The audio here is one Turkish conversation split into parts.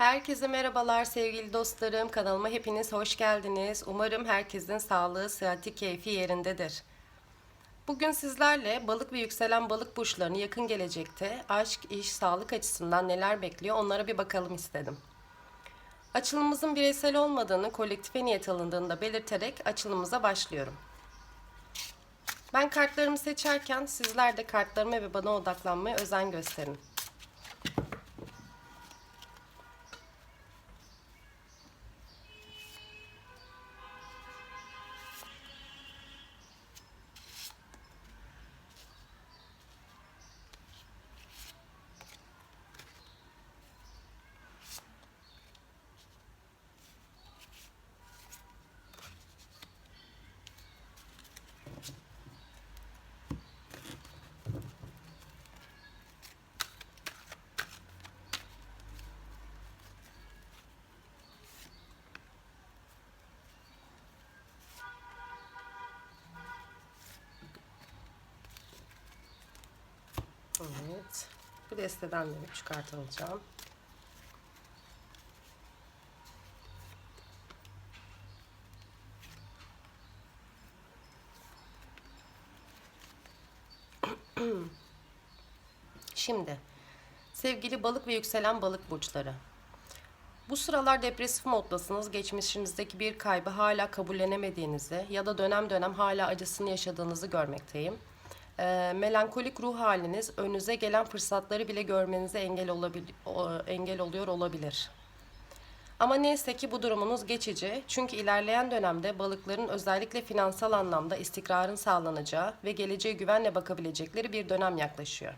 Herkese merhabalar sevgili dostlarım. Kanalıma hepiniz hoş geldiniz. Umarım herkesin sağlığı, sıhhati, keyfi yerindedir. Bugün sizlerle balık ve yükselen balık burçlarını yakın gelecekte aşk, iş, sağlık açısından neler bekliyor onlara bir bakalım istedim. Açılımımızın bireysel olmadığını, kolektife niyet alındığını da belirterek açılımımıza başlıyorum. Ben kartlarımı seçerken sizler de kartlarıma ve bana odaklanmaya özen gösterin. Bu desteden de 3 kart alacağım. Şimdi sevgili balık ve yükselen balık burçları. Bu sıralar depresif moddasınız. Geçmişinizdeki bir kaybı hala kabullenemediğinizi ya da dönem dönem hala acısını yaşadığınızı görmekteyim. Ee, melankolik ruh haliniz önünüze gelen fırsatları bile görmenize engel, olabil- o- engel oluyor olabilir. Ama neyse ki bu durumunuz geçici. Çünkü ilerleyen dönemde balıkların özellikle finansal anlamda istikrarın sağlanacağı ve geleceğe güvenle bakabilecekleri bir dönem yaklaşıyor.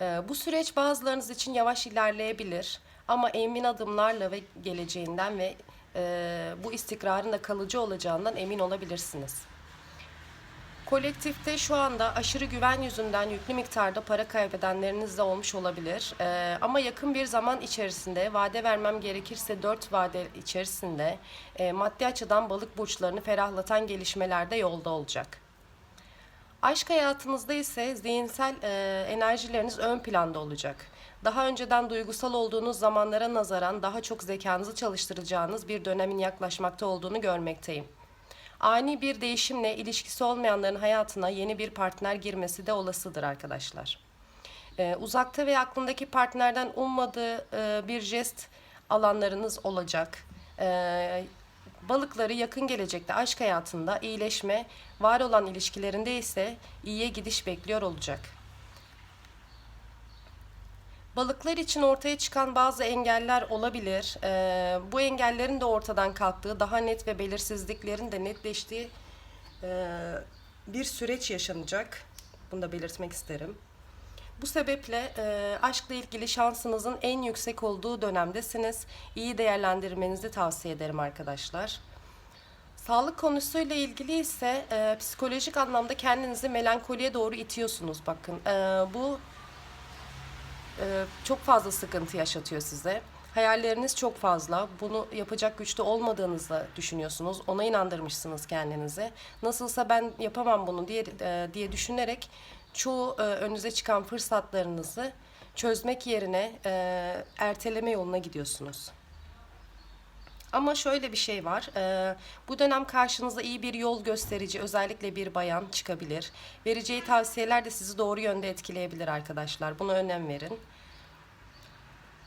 Ee, bu süreç bazılarınız için yavaş ilerleyebilir ama emin adımlarla ve geleceğinden ve e, bu istikrarın da kalıcı olacağından emin olabilirsiniz. Kolektifte şu anda aşırı güven yüzünden yüklü miktarda para kaybedenleriniz de olmuş olabilir. Ee, ama yakın bir zaman içerisinde vade vermem gerekirse 4 vade içerisinde e, maddi açıdan balık burçlarını ferahlatan gelişmeler de yolda olacak. Aşk hayatınızda ise zihinsel e, enerjileriniz ön planda olacak. Daha önceden duygusal olduğunuz zamanlara nazaran daha çok zekanızı çalıştıracağınız bir dönemin yaklaşmakta olduğunu görmekteyim. Ani bir değişimle ilişkisi olmayanların hayatına yeni bir partner girmesi de olasıdır arkadaşlar. Ee, uzakta ve aklındaki partnerden ummadığı e, bir jest alanlarınız olacak. Ee, balıkları yakın gelecekte aşk hayatında iyileşme, var olan ilişkilerinde ise iyiye gidiş bekliyor olacak. Balıklar için ortaya çıkan bazı engeller olabilir. Ee, bu engellerin de ortadan kalktığı, daha net ve belirsizliklerin de netleştiği e, bir süreç yaşanacak. Bunu da belirtmek isterim. Bu sebeple e, aşkla ilgili şansınızın en yüksek olduğu dönemdesiniz. İyi değerlendirmenizi tavsiye ederim arkadaşlar. Sağlık konusuyla ilgili ise e, psikolojik anlamda kendinizi melankoliye doğru itiyorsunuz. Bakın e, bu e, çok fazla sıkıntı yaşatıyor size. Hayalleriniz çok fazla. Bunu yapacak güçte olmadığınızı düşünüyorsunuz. Ona inandırmışsınız kendinizi. Nasılsa ben yapamam bunu diye e, diye düşünerek çoğu e, önünüze çıkan fırsatlarınızı çözmek yerine e, erteleme yoluna gidiyorsunuz. Ama şöyle bir şey var. e, bu dönem karşınıza iyi bir yol gösterici, özellikle bir bayan çıkabilir. Vereceği tavsiyeler de sizi doğru yönde etkileyebilir arkadaşlar. Buna önem verin.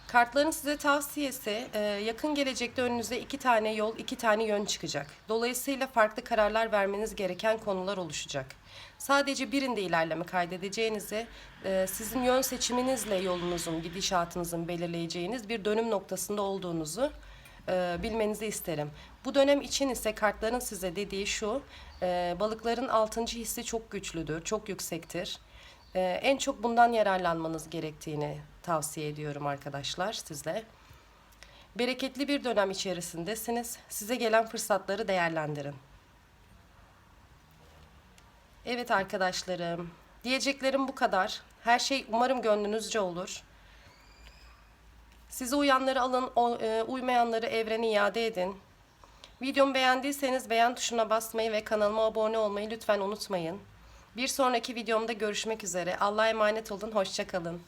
Kartların size tavsiyesi yakın gelecekte önünüze iki tane yol, iki tane yön çıkacak. Dolayısıyla farklı kararlar vermeniz gereken konular oluşacak. Sadece birinde ilerleme kaydedeceğinizi, sizin yön seçiminizle yolunuzun, gidişatınızın belirleyeceğiniz bir dönüm noktasında olduğunuzu e, bilmenizi isterim. Bu dönem için ise kartların size dediği şu, e, balıkların altıncı hissi çok güçlüdür, çok yüksektir. E, en çok bundan yararlanmanız gerektiğini tavsiye ediyorum arkadaşlar sizle. Bereketli bir dönem içerisindesiniz. Size gelen fırsatları değerlendirin. Evet arkadaşlarım, diyeceklerim bu kadar. Her şey umarım gönlünüzce olur. Size uyanları alın, e, uymayanları evrene iade edin. Videomu beğendiyseniz beğen tuşuna basmayı ve kanalıma abone olmayı lütfen unutmayın. Bir sonraki videomda görüşmek üzere. Allah'a emanet olun, hoşçakalın.